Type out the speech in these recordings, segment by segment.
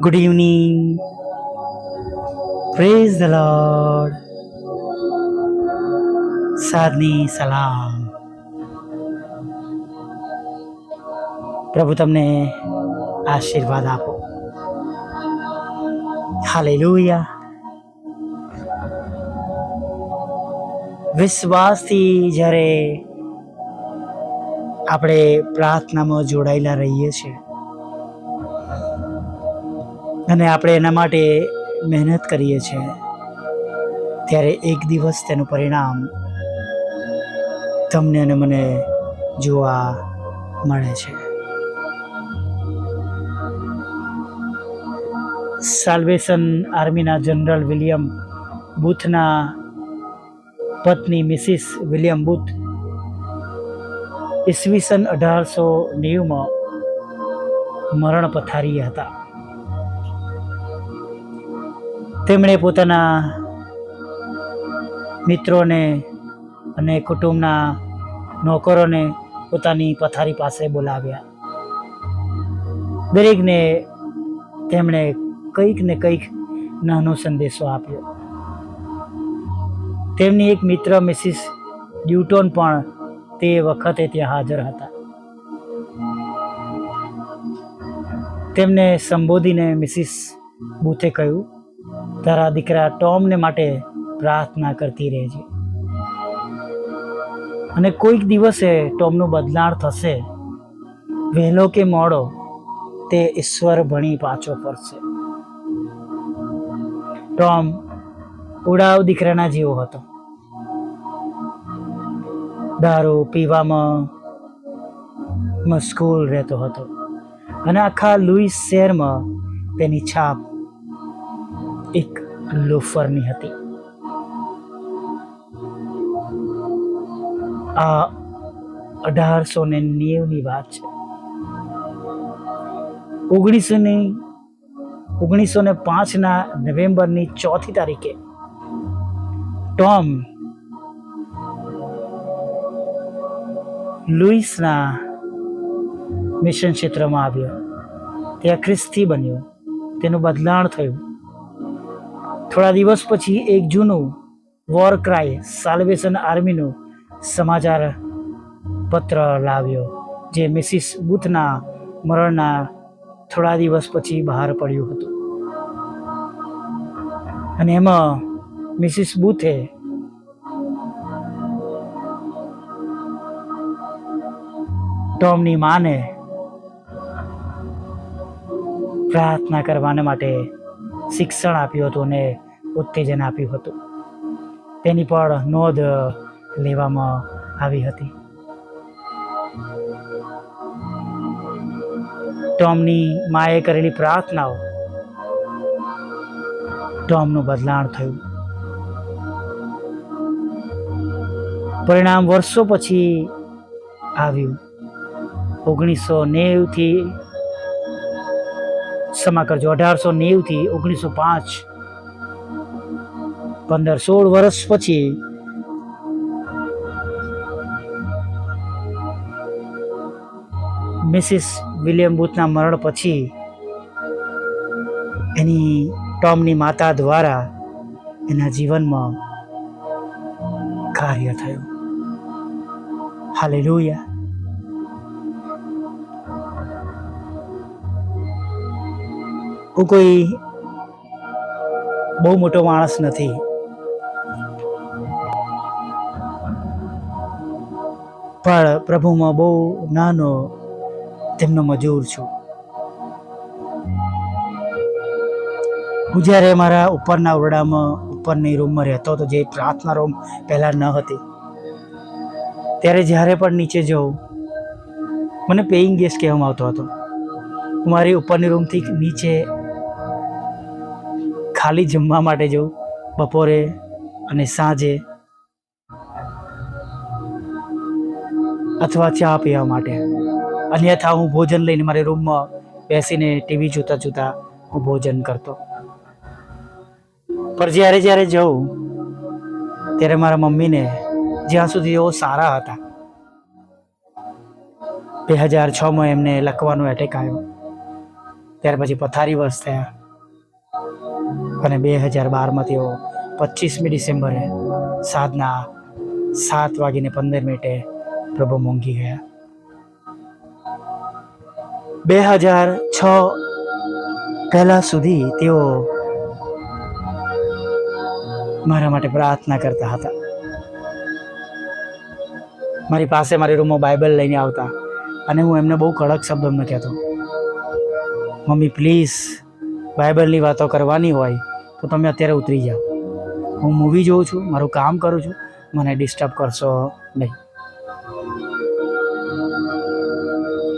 Good evening praise the lord સાદની સલામ પ્રભુ તમને આશીર્વાદ આપો. હાલેલુયા વિશ્વાસથી જ્યારે આપણે પ્રાર્થનામાં જોડાયેલા રહીએ છીએ અને આપણે એના માટે મહેનત કરીએ છીએ. ત્યારે એક દિવસ તેનું પરિણામ તમને અને મને જોવા મળે છે. સાલ્વેશન આર્મીના જનરલ વિલિયમ બુથના પત્ની મિસિસ વિલિયમ બુથ ઈસવીસન અઢારસો નેવુંમાં મરણ પથારી હતા. તેમણે પોતાના મિત્રોને અને કુટુંબના નોકરોને પોતાની પથારી પાસે બોલાવ્યા. દરેકને તેમણે કંઈક ને કંઈક નાનો સંદેશો આપ્યો. તેમની એક મિત્ર મિસિસ ડ્યુટોન પણ તે વખતે ત્યાં હાજર હતા. તેમને સંબોધીને મિસિસ બુથે કહ્યું તારા દીકરા ટોમને માટે પ્રાર્થના કરતી રહેજે. અને કોઈક દિવસે ટોમનું બદલાણ થશે, વહેલો કે મોડો, તે ઈશ્વર ભણી પાછો ફરશે. ટોમ ઉડાવ દીકરાના જેવો હતો. દારૂ પીવામાં મશગુલ રહેતો હતો. અને આખા લુઈસ શહેરમાં તેની છાપ એક લોફરની હતી. આ અઢારસો ને નેવની વાત છે. ઓગણીસો ને ઓગણીસો ને પાંચના નવેમ્બરની ચોથી તારીખે ટોમ લુઈસના મિશન ક્ષેત્રમાં આવ્યો. ત્યાં ખ્રિસ્તી બન્યો. તેનું બદલાણ થયું. થોડા દિવસ પછી એક જૂનું વોર ક્રાય સાલ્વેશન આર્મીનું સમાચાર પત્ર લાવ્યો, જે મિસિસ બુથના મરણના થોડા દિવસ પછી બહાર પડ્યું હતું. અને એમાં મિસિસ બુથે ટોમની માને પ્રાર્થના કરવાને માટે શિક્ષણ આપ્યું હતું અને ઉત્તેજન આપ્યું હતું. તેની પણ નોંધ લેવામાં આવી હતી. ટોમની માએ કરેલી પ્રાર્થનાઓ ટોમનું બદલાણ થયું. પરિણામ વર્ષો પછી આવ્યું. ઓગણીસો નેવથી ક્ષમા કરજો. અઢારસો નેવથી ઓગણીસો પાંચ. પંદર સોળ વર્ષ પછી મિસિસ વિલિયમ બુથના મરણ પછી એની ટોમની માતા દ્વારા એના જીવનમાં કાર્ય થયું. હાલે હાલેલુયા. હું કોઈ બહુ મોટો માણસ નથી. પણ પ્રભુમાં બહુ નાનો તેમનો મજૂર છું. હું જ્યારે મારા ઉપરના ઓરડામાં, ઉપરની રૂમમાં રહેતો હતો, જે પ્રાર્થના રૂમ પહેલાં ન હતી, ત્યારે જ્યારે પણ નીચે જઉં, મને પેઇંગ ગેસ્ટ કહેવામાં આવતો હતો. હું મારી ઉપરની રૂમથી નીચે ખાલી જમવા માટે જઉં બપોરે અને સાંજે. અથવા ચા પીવા માટે. અન્યથા હું ભોજન લઈને મારી રૂમમાં બેસીને ટીવી જોતા જોતા હું ભોજન કરતો. પણ જ્યારે જ્યારે જઉં, ત્યારે મારા મમ્મીને જ્યાં સુધી એઓ સારા હતા. બે હજાર છમાં એમને લખવાનો એટેક આવ્યો. ત્યાર પછી પથારી વર્ષ થયા. અને બે હજાર બારમાં તેઓ પચીસમી ડિસેમ્બરે સાંજના સાત વાગીને પંદર મિનિટે પ્રભુ મોંઘી ગયા. બે હજાર છ પહેલા સુધી તેઓ મારા માટે પ્રાર્થના કરતા હતા. મારી પાસે મારી રૂમમાં બાઇબલ લઈને આવતા અને હું એમને બહુ કડક શબ્દોમાં કહેતો. મમ્મી, પ્લીઝ બાઇબલની વાતો કરવાની હોય, તો તમે અત્યારે ઉતરી જાઓ. હું મૂવી જોઉં છું, મારું કામ કરું છું, મને ડિસ્ટર્બ કરશો નહીં.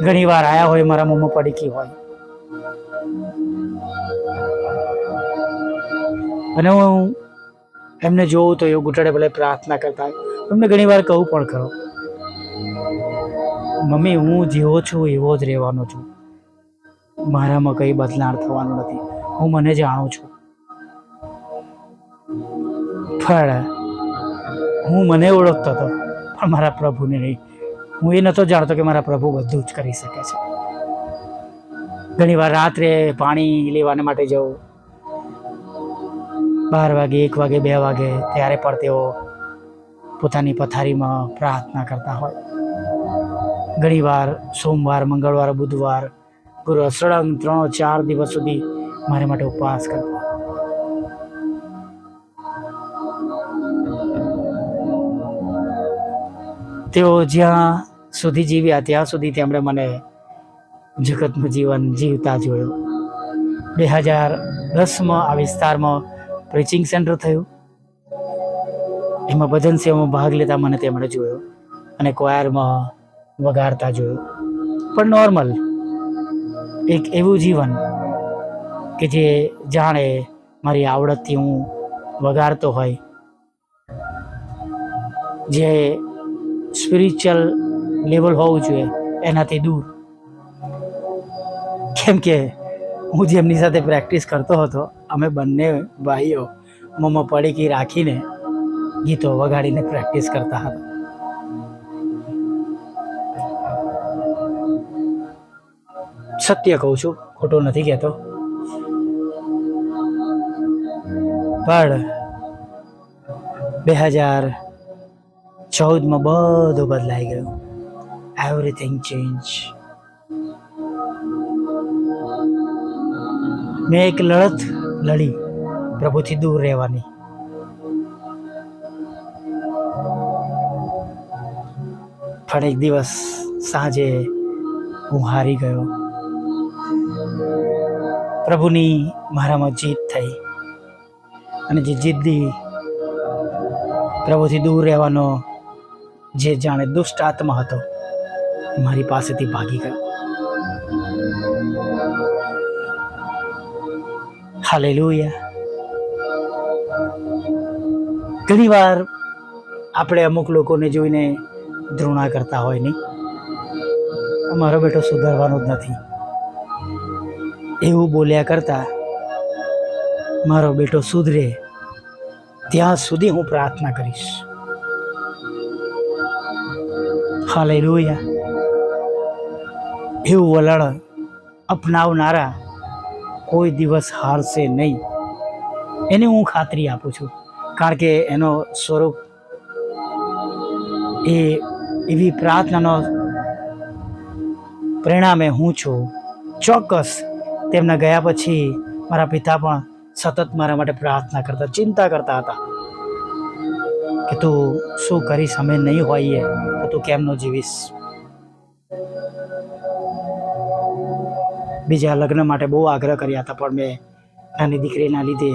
ઘણી વાર આવ્યા હોય, મારા મોંમાં પડીકી હોય. અને હું એમને જોઉં તો એવું ઘૂંટાડે ભલે પ્રાર્થના કરતા એમને ઘણી વાર કહું પણ ખરો. મમ્મી, હું જેવો છું, એવો જ રહેવાનો છું. મારામાં કંઈ બદલાણ થવાનું નથી. હું મને જાણું છું. પણ હું મને ઓળખતો હતો, પણ મારા પ્રભુને નહીં. હું એ નહોતો જાણતો કે મારા પ્રભુ બધું જ કરી શકે છે. ઘણી વાર રાત્રે પાણી લેવાને માટે જવું. બાર વાગે, એક વાગે, બે વાગે, ત્યારે પણ તેઓ પોતાની પથારીમાં પ્રાર્થના કરતા હોય. ઘણીવાર સોમવાર, મંગળવાર, બુધવાર ગુરુ અસળંગ ત્રણ ચાર દિવસ સુધી મારા માટે ઉપવાસ કરતા તેઓ જ્યાં સુધી જીવ્યા, ત્યાં સુધી તેમણે મને જગતનું જીવન જીવતા જોયો. બે હજાર દસમાં આ વિસ્તારમાં પ્રીચિંગ સેન્ટર થયું. એમાં ભજન સેવામાં ભાગ લેતા મને તેમણે જોયો અને કોયરમાં વગાડતા જોયો. પણ નોર્મલ એક એવું જીવન કે જે જાણે મારી આવડતથી હું વગાડતો હોય. જે સ્પિરિચ્યુઅલ લેવલ હોવું જોઈએ, એનાથી દૂર. કેમ કે હું જેમની સાથે પ્રેક્ટિસ કરતો હતો, અમે બંને ભાઈઓ મોંમાં પડીકી રાખીને ગીતો વગાડીને પ્રેક્ટિસ કરતા હતા. સત્ય કહું છું, ખોટું નથી કહેતો. પણ બે હજાર ચૌદમાં બધું બદલાઈ ગયું. એવરીથિંગ ચેન્જ મેં એક લડત લડી, પ્રભુથી દૂર રહેવાની. પણ એક દિવસ સાંજે હું હારી ગયો. પ્રભુની મારામાં જીત થઈ. અને જે જિદ્દી પ્રભુથી દૂર રહેવાનો જે જાણે દુષ્ટ આત્મા હતો મારી પાસેથી ભાગી ગયો. હાલેલુયા. ઘણી વાર આપણે અમુક લોકોને જોઈને ધૃણા કરતા હોય નહીં. અમારો બેટો સુધારવાનો જ નથી. એવું બોલ્યા કરતાં મારો બેટો સુધરે, ત્યાં સુધી હું પ્રાર્થના કરીશ. હાલેલુયા. એવું વલણ અપનાવનારા કોઈ દિવસ હારશે નહીં. એને હું ખાતરી આપું છું, કારણ કે એનો સ્વરૂપ એ એવી પ્રાર્થનાનો પરિણામે હું છું. ચોક્કસ તેમના ગયા પછી મારા પિતા પણ સતત મારા માટે પ્રાર્થના કરતા, ચિંતા કરતા હતા કે તું શું કરીશ, અમે નહીં હોઈએ તો તું કેમનો જીવીશ? બીજા લગ્ન માટે બહુ આગ્રહ કર્યા હતા, પણ મેં નાની દીકરીના લીધે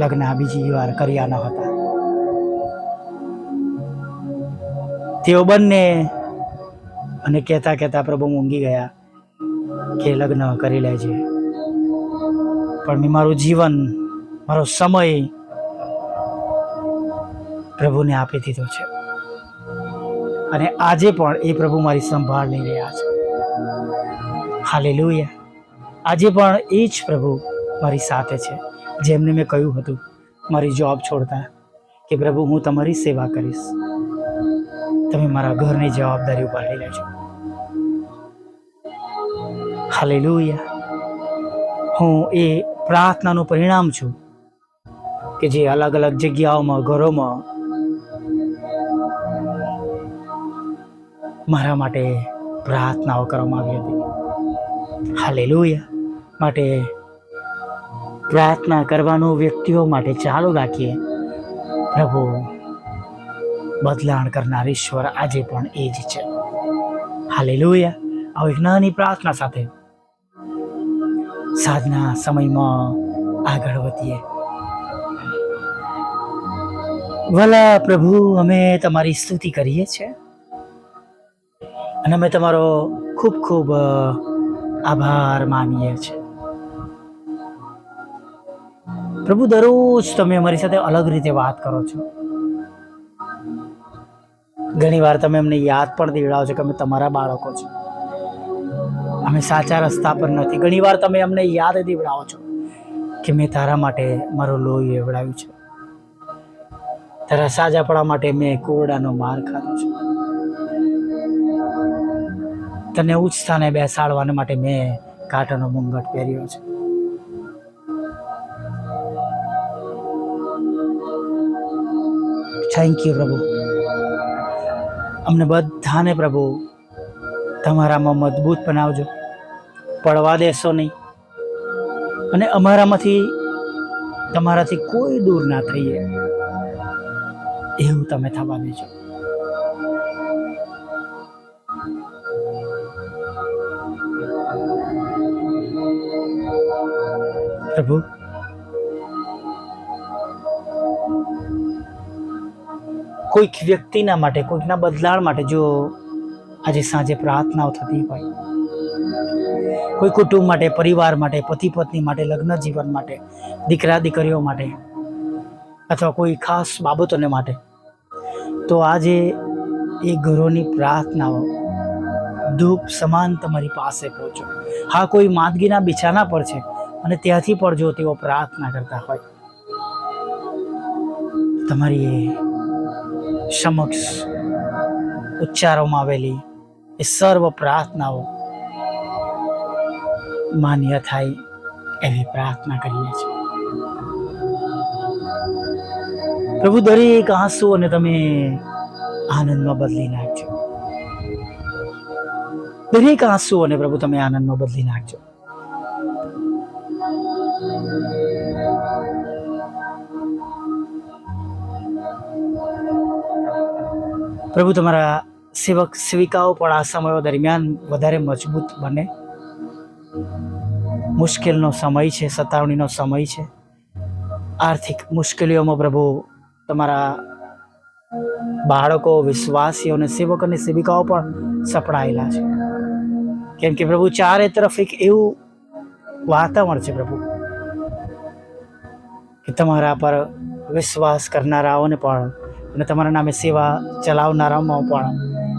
લગ્ન બીજી વાર કર્યા ન હતા. તેઓ બંને અને કહેતા કહેતા પ્રભુ ઊંઘી ગયા. કે લગ્ન કરી લેજે પણ મેં મારું જીવન, મારો સમય પ્રભુને આપી દીધો છે. અને આજે પણ એ પ્રભુ મારી સંભાળ લઈ રહ્યા છે. હાલેલુયા. આજે પણ એ જ પ્રભુ મારી સાથે છે. જેમને મેં કહ્યું હતું, મારી જોબ છોડતા, કે પ્રભુ હું તમારી સેવા કરીશ. તમે મારા ઘરની જવાબદારી ઉપાડી લેજો. હાલેલુયા. હું એ પ્રાર્થનાનું પરિણામ છું કે જે અલગ અલગ જગ્યાઓમાં, ઘરોમાં મારા માટે પ્રાર્થનાઓ કરવામાં આવી હતી. હાલેલુયા. માટે પ્રાર્થના કરવાનું વ્યક્તિઓ માટે ચાલુ રાખીએ. પ્રભુ, બદલાણ કરનાર ઈશ્વર આજે પણ એ જ છે. હાલેલુયા. આવી નાની પ્રાર્થના સાથે સાંજના સમયમાં આગળ વધીએ. વલા પ્રભુ, અમે તમારી સ્તુતિ કરીએ છીએ. અને અમે તમારો ખૂબ ખૂબ આભાર માનીએ છીએ. પ્રભુ, દરરોજ તમે અમારી સાથે અલગ રીતે વાત કરો છો. ઘણી વાર તમે અમને યાદ પણ દેવડાવો છો કે અમે તમારા બાળકો છો. અમે સાચા રસ્તા પર નથી. ઘણી વાર તમે અમને યાદ દેવડાવો છો કે મેં તારા માટે મારો લોહી એવડાવ્યું છે. તારા સાજાપણા માટે મેં કોરડાનો માર ખાધો છે. તને ઉચ્ચ સ્થાને બેસાડવાને માટે મેં કાંટાનો મુંગટ પહેર્યો છે. થેન્ક યુ પ્રભુ. અમને બધાને પ્રભુ તમારામાં મજબૂત બનાવજો. પડવા દેશો નહીં. અને અમારામાંથી તમારાથી કોઈ દૂર ના થઈએ. એવું તમે થવા દેજો. પ્રભુ, કોઈક વ્યક્તિના માટે, કોઈકના બદલાણ માટે જો આજે સાંજે પ્રાર્થનાઓ થતી હોય કોઈ કુટુંબ માટે, પરિવાર માટે, પતિ પત્ની માટે, લગ્ન જીવન માટે, દીકરા દીકરીઓ માટે અથવા કોઈ ખાસ બાબતોને માટે. તો આજે એ ઘરોની પ્રાર્થનાઓ ધૂપ સમાન તમારી પાસે પહોંચો. હા, કોઈ માંદગીના બિછાના પર છે અને ત્યાંથી પણ જો તેઓ પ્રાર્થના કરતા હોય, તમારી સમક્ષ ઉચ્ચારોમાં આવેલી એ સર્વ પ્રાર્થનાઓ માન્ય થાય એવી પ્રાર્થના કરીએ છીએ. પ્રભુ, દરેક આંસુઓને તમે આનંદમાં બદલી નાખજો. દરેક આંસુઓને પ્રભુ, તમે આનંદમાં બદલી નાખજો. પ્રભુ, તમારા સેવક, સેવિકાઓ પણ આ સમયો દરમિયાન વધારે મજબૂત બને. મુશ્કેલનો સમય છે, સતાવણીનો સમય છે. આર્થિક મુશ્કેલીઓમાં પ્રભુ, તમારા બાળકો વિશ્વાસીઓ અને સેવક અને સેવિકાઓ પણ સપડાયેલા છે. કેમ કે પ્રભુ, ચારે તરફ એક એવું વાતાવરણ છે પ્રભુ, કે તમારા પર વિશ્વાસ કરનારાઓને પણ અને તમારા નામે સેવા ચલાવનારાઓમાં પણ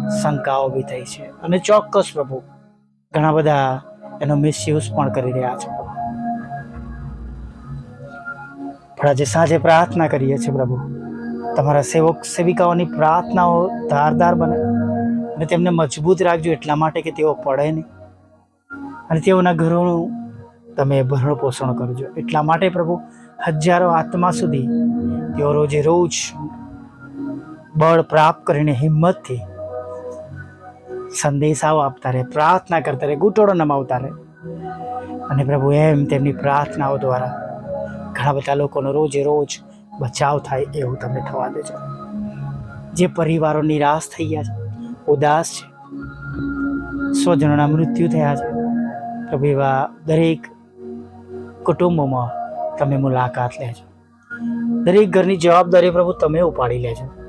શંકાઓ બી થઈ છે. અને ચોક્કસ પ્રભુ, ઘણા બધા એનો મિસયુઝ પણ કરી રહ્યા છો. પણ આજે સાંજે પ્રાર્થના કરીએ છીએ પ્રભુ. તમારા સેવક, સેવિકાઓની પ્રાર્થનાઓ ધારદાર બને અને તેમને મજબૂત રાખજો એટલા માટે કે તેઓ પડે નહીં. અને તેઓના ઘરોનું તમે ભરણ પોષણ કરજો. એટલા માટે પ્રભુ, હજારો આત્મા સુધી તેઓ રોજે રોજ બળ પ્રાપ્ત કરીને હિંમતથી સંદેશાઓ આપતા રહે, પ્રાર્થના કરતા રહે ઘૂંટોડો નમાવતા રહે. અને પ્રભુ એમ તેમની પ્રાર્થનાઓ દ્વારા ઘણા બધા લોકોનો રોજે રોજ બચાવ થાય એવું તમે થવા દેજો. જે પરિવારો નિરાશ થઈ ગયા છે, ઉદાસ છે, સ્વજનોના મૃત્યુ થયા છે, પ્રભુ એવા દરેક કુટુંબોમાં તમે મુલાકાત લેજો. દરેક ઘરની જવાબદારી પ્રભુ તમે ઉપાડી લેજો.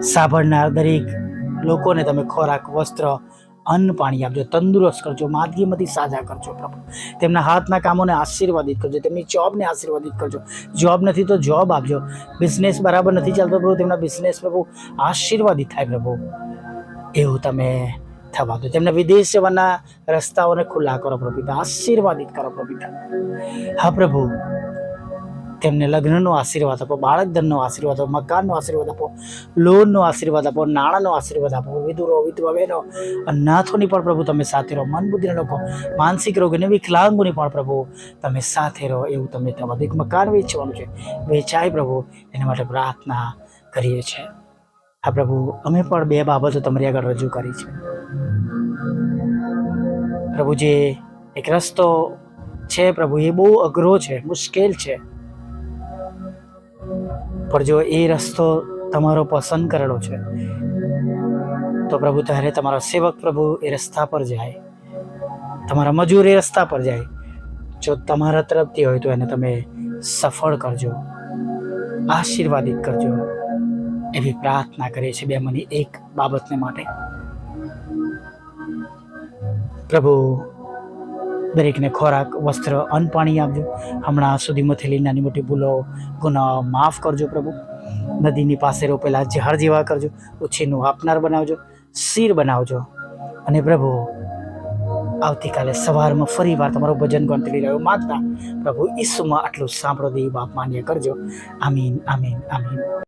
સાંભળનાર દરેક લોકોને તમે ખોરાક, વસ્ત્ર, અન્ન પાણી આપજો, તંદુરસ્ત કરજો માદગીમાંથી સાજા કરજો પ્રભુ. તેમના હાથના કામોને આશીર્વાદિત કરજો, તેમની જોબને આશીર્વાદિત કરજો. જોબ નથી તો જોબ આપજો. બિઝનેસ બરાબર નથી ચાલતો પ્રભુ, તેમના બિઝનેસ પ્રભુ આશીર્વાદિત થાય પ્રભુ. એવું તમે થવા દો. તેમના વિદેશ જવાના રસ્તાઓને ખુલ્લા કરો પ્રભુ આશીર્વાદિત કરો પ્રભુ હા પ્રભુ. તેમને લગ્નનો આશીર્વાદ આપો બાળક ધનનો આશીર્વાદ આપો, મકાનનો આશીર્વાદ આપો, લોનનો આશીર્વાદ આપો, નાણાંનો આશીર્વાદ આપો, વિધુરો, વિધવા બહેનો, અનાથોની પણ પ્રભુ તમે સાથે રહો, મન બુદ્ધિના લોકો માનસિક રોગ અને વિકલાંગોની પણ પ્રભુ તમે સાથે રહો, એવું તમે તમારું એક મકાન વેચવાનું છે, વેચાય પ્રભુ, એના માટે પ્રાર્થના કરીએ છીએ. આ પ્રભુ, અમે પણ બે બાબતો તમારી આગળ રજૂ કરી છે. પ્રભુ જે એક રસ્તો છે પ્રભુ, એ બહુ અઘરો છે, મુશ્કેલ છે. પણ જો એ રસ્તો તમારો પસંદ કરેલો છે, તો પ્રભુ ત્યારે તમારો સેવક પ્રભુ એ રસ્તા પર જાય. તમારા મજૂર એ રસ્તા પર જાય. જો તમારા તરફથી હોય તો એને તમે સફળ કરજો. આશીર્વાદિત કરજો. એવી પ્રાર્થના કરીએ છીએ બે મની એક બાબતને માટે. પ્રભુ દરેકને ખોરાક, વસ્ત્ર, અન્ન પાણી આપજો. હમણાં સુધીમાં થયેલી નાની મોટી ભૂલો ગુનાઓ માફ કરજો પ્રભુ. નદીની પાસે રોપેલા ઝાડ જેવા કરજો. ઉછીનું આપનાર બનાવજો. શીર બનાવજો. અને પ્રભુ, આવતીકાલે સવારમાં ફરી વાર તમારું ભજન ગણતરી રહ્યો માગતા પ્રભુ ઈસુમાં આટલું સાંભળો, દેવી બાપ માન્ય કરજો. આમીન આમીન આમીન.